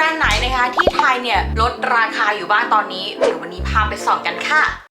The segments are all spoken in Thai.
แบรนด์ไหนนะคะที่ไทยเนี่ยลดราคาอยู่บ้างตอนนี้เดี๋ยววันนี้พาไปส่องกันค่ะ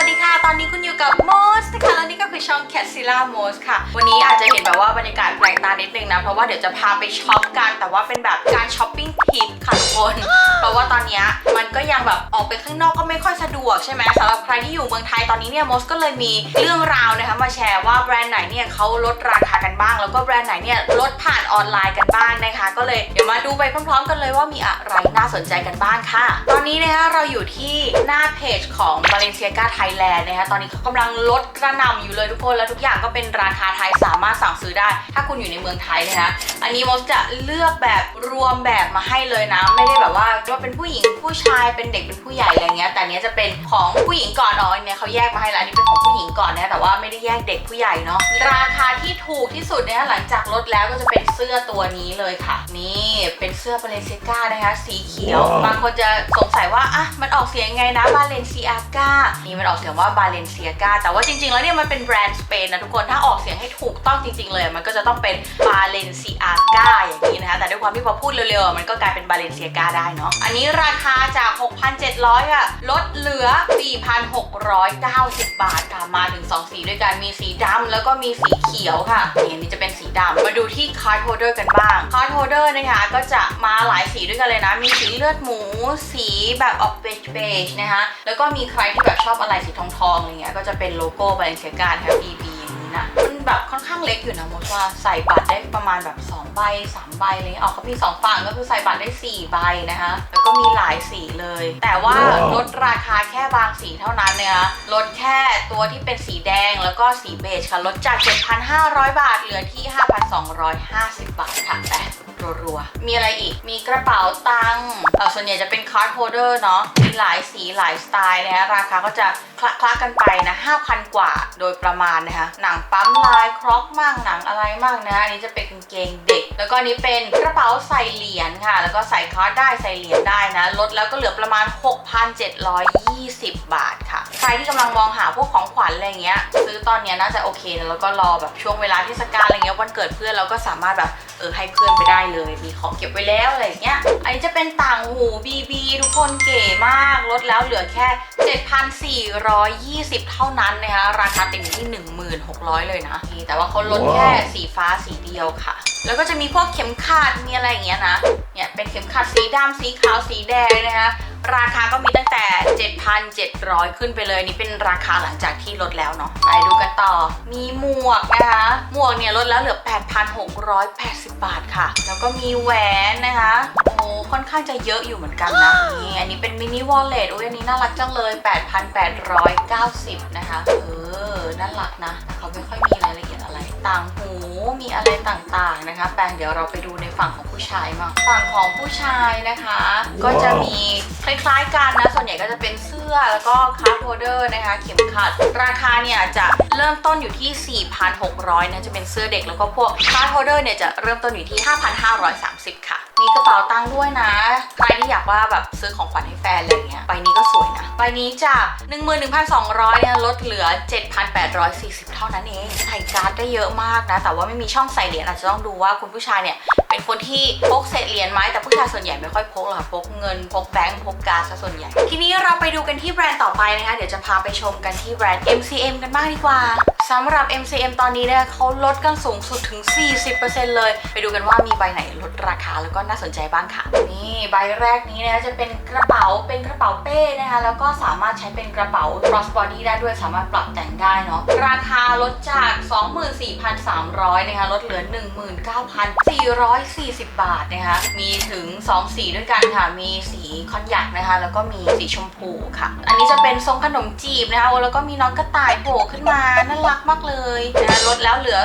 วัสดีค่ะ ตอนนี้คุณอยู่กับโมสนะคะแล้วนี่ก็คือช่อง c a t z i l l a m o s ค่ะ วันนี้อาจจะเห็นแบบว่าบรรยากาศแปลกตานิดนึงนะ เพราะว่าเดี๋ยวจะพาไปช็อปกัน แต่ว่าเป็นแบบการช้อปปิ้งทิปค่ะทุกคน เพราะว่าตอนนี้มันก็ยังแบบออกไปข้างนอกก็ไม่ค่อยสะดวกใช่ไหมสำหรับใครที่อยู่เมืองไทยตอนนี้เนี่ยโมสก็เลยมีเรื่องราวนะคะมาแชร์ว่าแบรนด์ไหนเนี่ยเขาลดราคากันบ้าง แล้วก็แบรนด์ไหนเนี่ยลดผ่านออนไลน์กันบ้างนะคะ ก็เลยเดี๋ยวมาดูไปพร้อมๆ กันเลยว่ามีอะไรน่าสนใจกันบ้างค่ะ ตอนนี้นะคะเราอยู่ที่หน้าเพจของ Balenciaga Thailand นะคะตอนนี้เขากำลังลดกระหน่ำอยู่เลยทุกคนแล้วทุกอย่างก็เป็นราคาไทยสามารถสั่งซื้อได้ ถ้าคุณอยู่ในเมืองไทยนะคะอันนี้โมสจะเลือกแบบรวมแบบมาให้เลยนะ ไม่ได้แบบว่าว่าเป็นผู้หญิงผู้ชายเป็นเด็กเป็นผู้ใหญ่อะไรเงี้ยแต่อันเนี้ยจะเป็นของผู้หญิงก่อนอ๋ออันเนี่ยเขาแยกมาให้แล้วอันนี่เป็นของผู้หญิงก่อนนะแต่ว่าไม่ได้แยกเด็กผู้ใหญ่เนาะราคาที่ถูกที่สุดเนี่ยหลังจากลดแล้วก็จะเป็นเสื้อตัวนี้เลยค่ะ นี่เป็นเสื้อบาเลนเซียกานะคะสีเขียว บางคนจะสงสัยว่าอะมันออกเสียงยังไงนะบาเลนเซียกานี่มันออกเสียงว่าบาเลนเซียกาแต่ว่าจริง ๆ แล้วเนี่ยมันเป็นแบรนด์สเปนนะทุกคนถ้าออกเสียงให้ถูกต้องจริง ๆ เลย มันก็จะต้องเป็นบาเลนเซียกาอย่างนี้นะคะแต่ด้วยความที่พอพูดเร็วๆมันก็กลายเป็นบาเลนเซียกาได้เนาะอันนี้ราคาจาก 6,700อะลดเหลือ 4,690 บาทค่ะมาถึง 2 สีด้วยกันมีสีดำแล้วก็มีสีเขียวค่ะนี่อันนี้จะเป็นสีดำมาดูที่คาร์ดโฮเดอร์กันบ้างคาร์ดโฮเดอร์นะคะก็จะมาหลายสีด้วยกันเลยนะมีสีเลือดหมู สีแบบออกเบจเบจนะคะแล้วก็มีใครที่แบบชอบอะไรสีทองๆอะไรเงี้ยก็จะเป็นโลโก้บาเลนเซียกาแฮปปี้บีอย่างนี้นะมันแบบค่อนข้างเล็กอยู่นะมดว่าใส่บัตรได้ประมาณแบบ2ใบ3ใบอะไรเงี้ยออกก็มี2ฝั่งก็คือใส่บัตรได้ 4 ใบนะคะแล้วก็มีหลายสีเลย แต่ว่าลดราคาแค่บางสีเท่านั้นเนี่ยนะลดแค่ตัวที่เป็นสีแดงแล้วก็สีเบจค่ะลดจาก 7,500 บาทเหลือที่ 5,250 บาทค่ะแต่รัวๆมีอะไรอีกมีกระเป๋าตังค์เอ่อส่วนใหญ่จะเป็นคาร์ดโฮเดอร์เนาะมี หลายสีหลายสไตล์นะคะราคาก็จะคละคละกันไปนะ5,000 กว่าโดยประมาณนะคะหนังปั๊มลายครอกมั่งหนังอะไรมั่งนะอันนี้จะเป็นกางเกงเด็ก แล้วก็นนี้เป็นกระเป๋าใส่เหรียญค่ะ แล้วก็ใส่คาร์ดได้ใส่เหรียญได้นะลดแล้วก็เหลือประมาณ 6,720 บาทค่ะ ใครที่กำลังมองหาพวกของขวัญอะไรเงี้ยซื้อตอนเนี้ยน่าจะโอเคนะแล้วก็รอแบบช่วงเวลาเทศกาลอะไรเงี้ยวันเกิดเพื่อนเราก็สามารถแบบ เออให้เพื่อนไปได้เลย มีของเก็บไว้แล้วอะไรอย่างเงี้ย อันนี้จะเป็นต่างหูบีบีทุกคนเก๋มาก ลดแล้วเหลือแค่ 7,420 เท่านั้นนะคะ ราคาเต็มอยู่ที่ 1,600 เลยนะนี่แต่ว่าเขาลดแค่สีฟ้าสีเดียวค่ะ แล้วก็จะมีพวกเข็มขัด มีอะไรอย่างเงี้ยนะ เนี่ยเป็นเข็มขัดสีดำสีขาวสีแดงนะคะ ราคาก็มีตั้งแต่ 7,700 ขึ้นไปเลยนี่เป็นราคาหลังจากที่ลดแล้วเนาะไปดูกันต่อ มีหมวกนะคะ หมวกเนี่ยลดแล้วเหลือ 8,680 บาทค่ะ แล้วก็มีแหวนนะคะโอ้ค่อนข้างจะเยอะอยู่เหมือนกันนะนี่อันนี้เป็นมินิวอลเล็ตอุ้ยอันนี้น่ารักจังเลย 8,890 นะคะเออน่ารักนะแต่เขาไม่ค่อยมีรายละเอียดอะไร ต่างหูมีอะไรต่างๆนะคะ แปลงเดี๋ยวเราไปดูในฝั่งของผู้ชายมางฝั่งของผู้ชายนะคะ ก็จะมีคล้ายๆกันนะ ส่วนใหญ่ก็จะเป็นเสื้อแล้วก็คาร์ดโฮเดอร์นะคะ เข็มขัด ราคาเนี่ยจะเริ่มต้นอยู่ที่ 4,600นะจะเป็นเสื้อเด็กแล้วก็พวกคาร์ดโฮเดอร์เนี่ยจะเริ่มต้นอยู่ที่ 5,530 ค่ะ มีกระเป๋าตังค์ด้วยนะ ใครที่อยากว่าแบบซื้อของขวัญให้แฟนอะไรเงี้ยใบนี้ก็สวยนะ ใบนี้จาก11,200เนี่ยลดเหลือ 7,840 เท่านั้นเองใส่การ์ดได้เยอะมากนะ แต่ว่าไม่มีช่องใส่เหรียญอาจจะต้องดูว่าคุณผู้ชายเนี่ยเป็นคนที่พกเศษเหรียญไหมแต่ผู้ชายส่วนใหญ่ไม่ค่อยพกหรอกพกเงินพกแบงค์พกการ์ดซะส่วนใหญ่ ทีนี้เราไปดูกันที่แบรนด์ต่อไปนะคะเดี๋ยวจะพาไปชมกันที่แบรนด์ MCM กันบ้างดีกว่า สำหรับ MCM ตอนนี้เนี่ยเขาลดกันสูงสุดถึง 40%เลย ไปดูกันว่ามีใบไหนลดราคาแล้วก็น่าสนใจบ้างค่ะ นี่ใบแรกนี้นะจะเป็นกระเป๋าเป็นกระเป๋าเป้นะคะแล้วก็สามารถใช้เป็นกระเป๋า cross body ได้ด้วยสามารถปรับแต่งได้เนาะราคาลดจาก 24,300นะคะลดเหลือ 19,440 บาทนะคะมีถึง 2 สีด้วยกันค่ะ มีสีคอนยักนะคะ แล้วก็มีสีชมพูค่ะ อันนี้จะเป็นทรงขนมจีบนะคะแล้วก็มีน้องกระต่ายโผล่ขึ้นมาน่ารักมากเลยนะลดแล้วเหลือ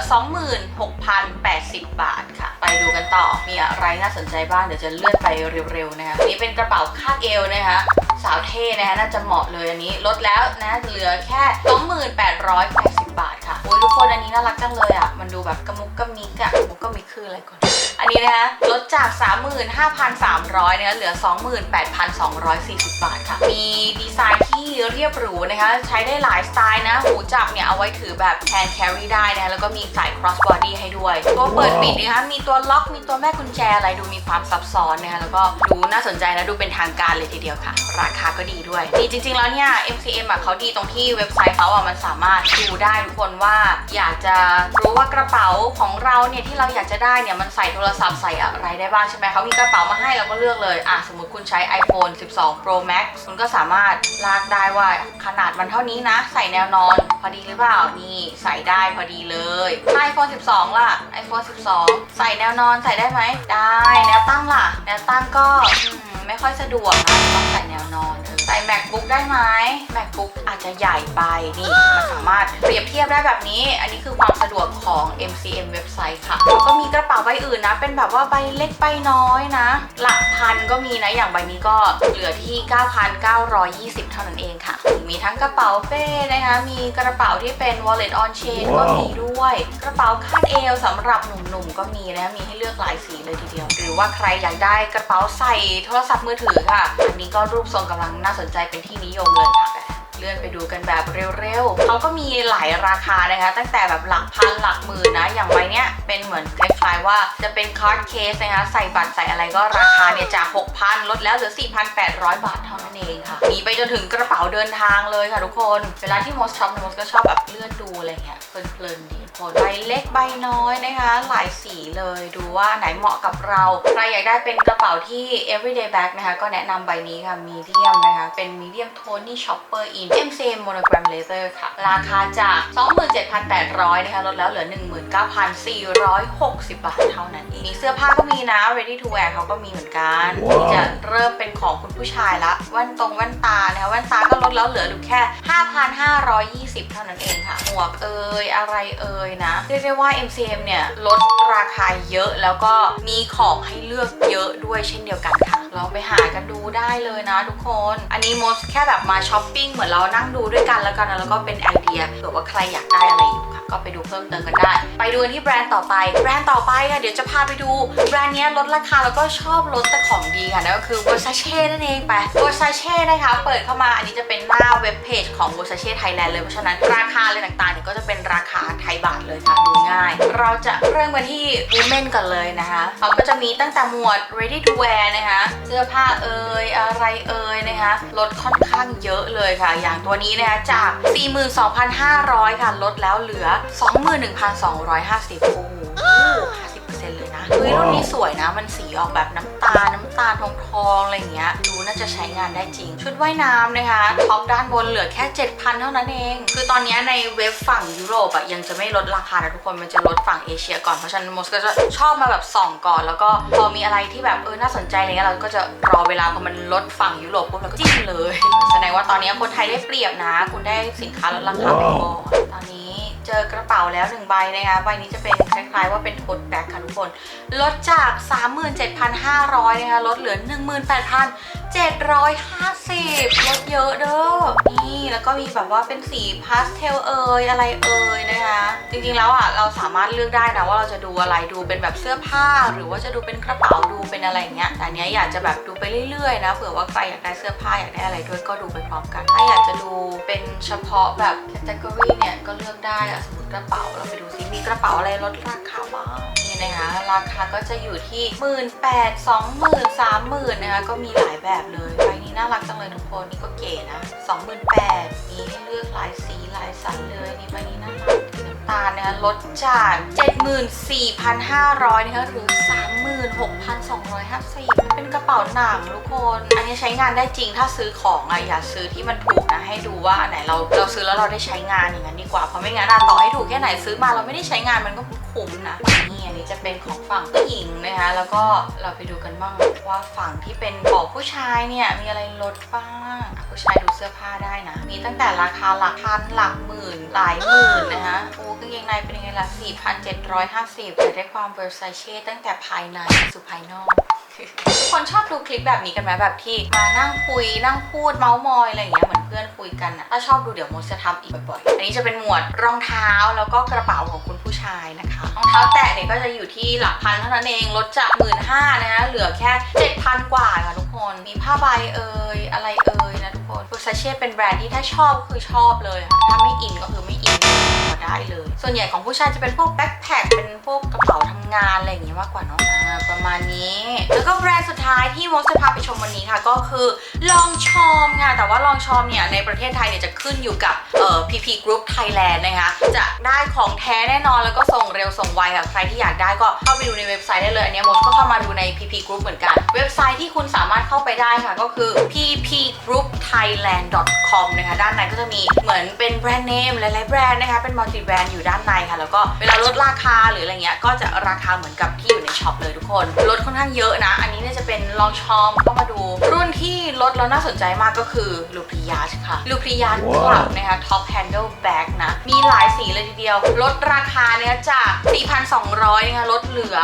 26,080 บาทค่ะ ไปดูกันต่อมีอะไรน่าสนใจบ้างเดี๋ยวจะเลื่อนไปเร็วๆนะคะนี้เป็นกระเป๋าคาดเอวนะคะสาวเท่นะคะน่าจะเหมาะเลยอันนี้ลดแล้วนะเหลือแค่ 2880 บาทค่ะโอ้ยทุกคนอันนี้น่ารักจังเลยอะมันดูแบบกระมุกกระมิกอะกระมุกก็มีคืออะไรก่อนอันนี้นะคะลดจาก 35,300นะคะเหลือ 28,240 บาทค่ะ มีดีไซน์ที่เรียบหรูนะคะ ใช้ได้หลายสไตล์นะ หูจับเนี่ยเอาไว้ถือแบบ hand carry ได้นะคะแล้วก็มีสาย cross body ให้ด้วย ตัวเปิดปิดนะคะ มีตัวล็อก มีตัวแม่กุญแจอะไรดูมีความซับซ้อนนะคะ แล้วก็ดูน่าสนใจนะดูเป็นทางการเลยทีเดียวค่ะ ราคาก็ดีด้วยดีจริง ๆ แล้วเนี่ย MCM อะเขาดีตรงที่เว็บไซต์เขาอะมันสามารถดูได้ทุกคนว่า อยากจะรู้ว่ากระเป๋าของเราเนี่ยที่เราอยากจะได้เนี่ยมันใส่โทรรศัพท์ใส่อะไรได้บ้างใช่ไหมเขามีกระเป๋ามาให้เราก็เลือกเลยอะสมมติคุณใช้ iPhone 12 Pro Max คุณก็สามารถลากได้ว่าขนาดมันเท่านี้นะ ใส่แนวนอน พอดีหรือเปล่านี่ใส่ได้พอดีเลยถ้า iPhone 12 ล่ะ iPhone 12 ใส่แนวนอนใส่ได้ไหมได้ แนวตั้งล่ะ แนวตั้งก็ไม่ค่อยสะดวกนะต้องใส่แนวนอน ใส่ MacBook ได้ไหม MacBook อาจจะใหญ่ไปนี่มันสามารถเปรียบเทียบได้แบบนี้ อันนี้คือความสะดวกของ MCM เว็บไซต์ค่ะแล้วก็มีกระเป๋าใบอื่นนะ เป็นแบบว่าใบเล็กใบน้อยนะ หลักพันก็มีนะ อย่างใบนี้ก็เหลือที่ 9,920 เท่านั้นเองค่ะ มีทั้งกระเป๋าเป้นะคะ มีกระเป๋าที่เป็น wallet on chain ก็มีด้วย กระเป๋าคาดเอวสำหรับหนุ่มๆก็มีนะ มีให้เลือกหลายสีเลยทีเดียว หรือว่าใครอยากได้กระเป๋าใส่โทรศัพท์มือถือค่ะ อันนี้ก็รูปทรงกำลังน่าสนใจเป็นที่นิยมเลยค่ะ เลื่อนไปดูกันแบบเร็วๆเขาก็มีหลายราคานะคะ ตั้งแต่แบบหลักพันหลักหมื่นนะ อย่างใบเนี้ยเป็นเหมือนคล้ายๆว่าจะเป็นคาร์ดเคสนะคะ ใส่บัตรใส่อะไรก็ราคาเนี่ยจาก 6,000 ลดแล้วเหลือ 4,800 บาทเท่านั้นเองค่ะ มีไปจนถึงกระเป๋าเดินทางเลยค่ะทุกคน เวลาที่มอสช็อปมอสก็ชอบแบบเลื่อนดูอะไรเงี้ยเพลินๆดีคนใบเล็กใบน้อยนะคะ หลายสีเลยดูว่าไหนเหมาะกับเรา ใครอยากได้เป็นกระเป๋าที่ everyday bag นะคะ ก็แนะนำใบนี้ค่ะ medium นะคะ เป็น medium tony shopper in MCM monogram leather ค่ะ ราคาจาก 27,800 นะคะลดแล้วเหลือ 19,460 บาทเท่านั้นเองมีเสื้อผ้าก็มีนะ ready to wear เขาก็มีเหมือนกันว้าวที่จะเริ่มเป็นของคุณผู้ชายละแว่นตรงแว่นตานะคะแว่นตาก็ลดแล้วเหลืออยู่แค่ 5,520 เท่านั้นเองค่ะหมวกเอ่ยอะไรเอ่ยนะเรียกได้ว่า MCM เนี่ยลดราคาเยอะแล้วก็มีของให้เลือกเยอะด้วยเช่นเดียวกันค่ะลองไปหากันดูได้เลยนะทุกคน อันนี้มดแค่แบบมาช้อปปิ้งเหมือนเรานั่งดูด้วยกันแล้วกันนะแล้วก็เป็นไอเดียเผื่อว่าใครอยากได้อะไรอยู่ ก็ไปดูเพิ่มเติมกันได้ ไปดูที่แบรนด์ต่อไป แบรนด์ต่อไปค่ะเดี๋ยวจะพาไปดู แบรนด์นี้ลดราคาแล้วก็ชอบลดแต่ของดีค่ะนั่นก็คือ Versace นั่นเองไป Versace นะคะ เปิดเข้ามาอันนี้จะเป็นหน้าเว็บเพจของ Versace Thailand เลยเพราะฉะนั้นราคาอะไรต่างๆเนี่ยก็จะเป็นราคาไทยบาทเลยค่ะดูง่าย เราจะเริ่มกันที่ Women กันเลยนะคะเขาก็จะมีตั้งแต่หมวด ready to wear นะคะเสื้อผ้าเอ่ยอะไรเอ่ยนะคะลดค่อนข้างเยอะเลยค่ะ อย่างตัวนี้นะคะจาก 42,500 ค่ะลดแล้วเหลือ21,250โอ้โห50%เลยนะเฮ้ยรุ่นนี้สวยนะ มันสีออกแบบน้ำตาลน้ำตาลทองทองๆอะไรอย่างเงี้ย ดูน่าจะใช้งานได้จริง ชุดว่ายน้ำนะคะ ท็อปด้านบนเหลือแค่ 7,000 เท่านั้นเอง คือตอนเนี้ยในเว็บฝั่งยุโรปอะยังจะไม่ลดราคานะทุกคน มันจะลดฝั่งเอเชียก่อน เพราะฉะนั้นมสก็จะชอบมาแบบส่องก่อน แล้วก็พอมีอะไรที่แบบเออน่าสนใจอะไรเงี้ยเราก็จะรอเวลาพอมันลดฝั่งยุโรปปุ๊บเราก็จิ้มเลย แสดงว่าตอนนี้คนไทยได้เปรียบนะ คุณได้สินค้าลดราคาไปก่อนตอนนี้ เจอกระเป๋าแล้วหนึ่งใบนะคะใบนี้จะเป็นคล้ายๆว่าเป็นโทดแบ็คค่ะทุกคน ลดจาก 37,500นะคะลดเหลือ 750ลดเยอะเด้อ นี่แล้วก็มีแบบว่าเป็นสีพาสเทลเอยอะไรเอยนะคะ จริงๆแล้วอะเราสามารถเลือกได้นะว่าเราจะดูอะไรดูเป็นแบบเสื้อผ้า หรือว่าจะดูเป็นกระเป๋าดูเป็นอะไรเงี้ย แต่เนี้ยอยากจะแบบดูไปเรื่อยๆนะเผื่อว่าใครอยากได้เสื้อผ้าอยากได้อะไรด้วยก็ดูไปพร้อมกัน ถ้าอยากจะดูเป็นเฉพาะแบบแคตตากรีเนี่ยก็เลือกได้อะสมมติ กระเป๋าเราไปดูซิมีกระเป๋าอะไรลดราคาบ้างนี่นะคะราคาก็จะอยู่ที่หมื่นแปดสองหมื่นสามหมื่นนะคะก็มีหลายแบบเลยใบนี้น่ารักจังเลยทุกคนนี่ก็เก๋นะสองหมื่นแปดมีให้เลือกหลายสีหลายสันเลยนี่ใบนี้น่ารักน้ำตาลนะคะลดจาก 74,500นะคะหรือ36,250 เป็นกระเป๋าหนังทุกคน อันนี้ใช้งานได้จริงถ้าซื้อของอะอย่าซื้อที่มันถูกนะให้ดูว่าอันไหนเราเราซื้อแล้วเราได้ใช้งานอย่างนั้นดีกว่าเพราะไม่งั้นอะต่อให้ถูกแค่ไหนซื้อมาเราไม่ได้ใช้งานมันก็คุ้มนะนี่อันนี้จะเป็นของฝั่งผู้หญิงนะคะแล้วก็เราไปดูกันบ้างว่าฝั่งที่เป็นของผู้ชายเนี่ยมีอะไรลดบ้างผู้ชายดูเสื้อผ้าได้นะ มีตั้งแต่ราคาหลักพันหลักหมื่นหลายหมื่นนะคะโอ้กางเกงในเป็นยังไงล่ะ4,750แต่ได้ความ Versace ตั้งแต่ภายในสู่ภายนอก ทุกคนชอบดูคลิปแบบนี้กันไหมแบบที่มานั่งคุยนั่งพูดเมาส์มอยอะไรอย่างเงี้ยเหมือนเพื่อนคุยกันอะถ้าชอบดูเดี๋ยวโมจะทำอีกบ่อยๆ อันนี้จะเป็นหมวดรองเท้าแล้วก็กระเป๋าของคุณผู้ชายนะคะ รองเท้าแตะเนี่ยก็จะอยู่ที่หลักพันเท่านั้นเองลดจากหมื่นห้านะคะเหลือแค่เจ็ดพันกว่าค่ะทุกคนมีผ้าใบเอ่ยอะไรเอ่ยนะทุกคนฟูซาเช่เป็นแบรนด์ที่ถ้าชอบคือชอบเลยค่ะถ้าไม่อินก็คือไม่อิน ได้เลย ส่วนใหญ่ของผู้ชายจะเป็นพวกแบ็คแพคเป็นพวกกระเป๋าทำงานอะไรอย่างเงี้ยมากกว่าเนาะอ่าประมาณนี้ แล้วก็แบรนด์สุดท้ายที่มดจะพาไปชมวันนี้ค่ะ ก็คือลองชอมค่ะแต่ว่าลองชอมเนี่ยในประเทศไทยเนี่ยจะขึ้นอยู่กับเอ่อ PP Group Thailand นะคะจะได้ของแท้แน่นอนแล้วก็ส่งเร็วส่งไวค่ะใครที่อยากได้ก็เข้าไปดูในเว็บไซต์ได้เลยอันนี้ยมดก็เข้ามาดูใน PP Group เหมือนกัน เว็บไซต์ที่คุณสามารถเข้าไปได้ค่ะก็คือ ppgroupthailand.com นะคะด้านในก็จะมีเหมือนเป็นแบรนด์เนมหลายๆแบรนด์นะคะเป็นมัลติแบรนด์อยู่ด้านในค่ะ แล้วก็เวลาลดราคาหรืออะไรเงี้ยก็จะราคาเหมือนกับที่อยู่ในช็อปเลยทุกคน ลดค่อนข้างเยอะนะ อันนี้เนี่ยจะเป็นลองชอมก็มาดู รุ่นที่ลดแล้วน่าสนใจมากก็คือลูพ i ย g ค่ะลูพ i ยาวคลับนะคะ Top Handle Bag นะ มีหลายสีเลยทีเดียว ลดราคาเนี่ยจาก 4,200นะคะลดเหลือ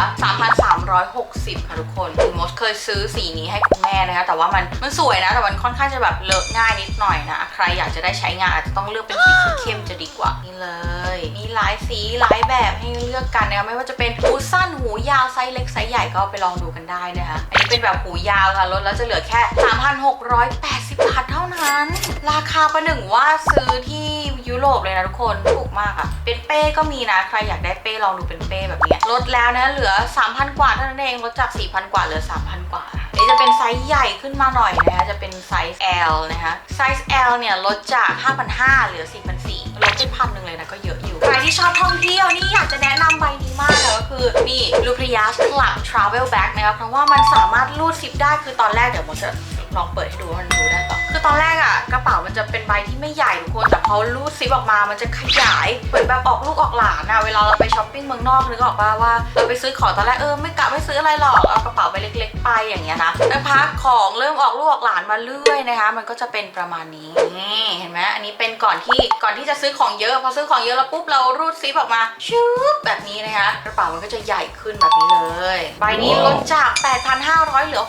3,360 ค่ะทุกคนคือมดเคยซื้อสีนี้ให้คุณแม่นะคะ แต่ว่ามันมันสวยนะ แต่มันค่อนข้างจะแบบเลอะง่ายนิดหน่อยนะ ใครอยากจะได้ใช้งานอาจจะต้องเลือกเป็นสีเข้มจะดีกว่านี่เลย มีหลายสีหลายแบบให้เลือกกันนะคะไม่ว่าจะเป็นหูสั้นหูยาวไซส์เล็กไซส์ใหญ่ก็ไปลองดูกันได้นะคะอันนี้เป็นแบบหูยาวค่ะลดแล้วจะเหลือแค่3,680 บาทเท่านั้น ราคาประหนึ่งว่าซื้อที่ยุโรปเลยนะทุกคน ถูกมากอะเป็นเป้ก็มีนะ ใครอยากได้เป้ลองดูเป็นเป้แบบนี้ลดแล้วนะ เหลือ 3,000 กว่าเท่านั้นเองลดจาก 4,000 กว่าเหลือ 3,000 กว่าอันนี้จะเป็นไซส์ใหญ่ขึ้นมาหน่อยนะคะจะเป็นไซส์ L นะคะไซส์ L เนี่ยลดจาก 5,500เหลือ 4,400ลดไปพันหนึ่งเลยนะก็เยอะอยู่ใครที่ชอบท่องเที่ยวนี่อยากจะแนะนำใบนี้ มากเลยก็คือนี่ l u p r i a s Club Travel Bag นะครับเพราะว่ามันสามารถรูดซิปได้คือตอนแรกเดี๋ยวผมจะลองเปิดให้ดูว่ามันดูได้ปะคือตอนแรกอะกระเป๋ามันจะเป็นใบที่ไม่ใหญ่ทุกคนแต่พอรูดซิปออกมามันจะขยายเหมือนแบบออกลูกออกหลานอะเวลาเราไปช้อปปิ้งเมืองนอกนึกออกปะว่าเราไปซื้อของตอนแรกเออไม่กะไม่ซื้ออะไรหรอกเอากระเป๋าใบเล็ก ๆ ไปอย่างเงี้ยนะแล้วพักของเริ่มออกลูกออกหลานมาเรื่อยนะคะ มันก็จะเป็นประมาณนี้นี่เห็นไหมอันนี้เป็นก่อนที่ก่อนที่จะซื้อของเยอะพอซื้อของเยอะแล้วปุ๊บเรารูดซิปออกมาชุบแบบนี้นะคะกระเป๋ามันก็จะใหญ่ขึ้นแบบนี้เลย ใบนี้ลดจาก 8,500 เหลือ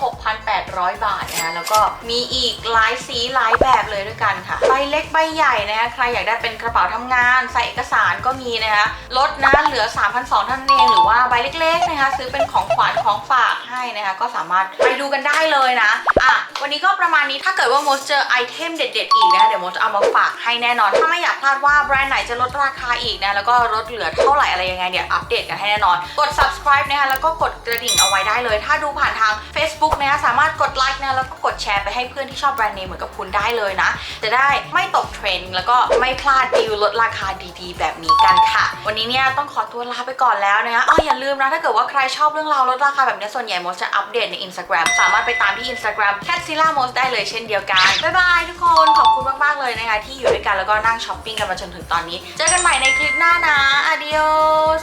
6,800 บาทนะคะแล้วก็มีอีกหลายสีหลายแบบเลยด้วยกันค่ะ ใบเล็กใบใหญ่นะคะใครอยากได้เป็นกระเป๋าทำงาน ใส่เอกสารก็มีนะคะลดนะเหลือ 3,200เท่านั้นเองหรือว่าใบเล็กๆนะคะซื้อเป็นของขวัญของฝากให้นะคะก็สามารถไปดูกันได้เลยนะอะวันนี้ก็ประมาณนี้ถ้าเกิดว่าโมสเจอไอเทมเด็ดๆอีกนะคะเดี๋ยวโมจะเอามาฝากให้แน่นอน ถ้าไม่อยากพลาดว่าแบรนด์ไหนจะลดราคาอีกนะแล้วก็ลดเหลือเท่าไหร่อะไรยังไงเดี๋ยวอัปเดตกันให้แน่นอน กด subscribe นะคะแล้วก็กดกระดิ่งเอาไว้ได้เลย ถ้าดูผ่านทาง Facebook นะคะสามารถกดไลค์นะแล้วก็กดแชร์ไปให้เพื่อนที่ชอบแบรนด์เนมเหมือนกับคุณได้เลยนะ จะได้ไม่ตกเทรนด์แล้วก็ไม่พลาดดีลลดราคาดีๆ แบบนี้กันค่ะ วันนี้เนี่ยต้องขอตัวลาไปก่อนแล้วนะคะอ๋ออย่าลืมนะถ้าเกิดว่าใครชอบเรื่องราวลดราคาแบบนี้ส่วนใหญ่โมจะอัปเดตใน Instagram สามารถไปตามที่ Instagram c a t z i l l a m o s ได้เลยเช่นเดียวกันบ๊ายบายทุกคนขอบคุณมากๆเลยนะคะที่อยู่ด้วยกันแล้วก็นั่งช้อปปิ้งกันมาจนถึงตอนนี้ เจอกันใหม่ในคลิปหน้านะ adios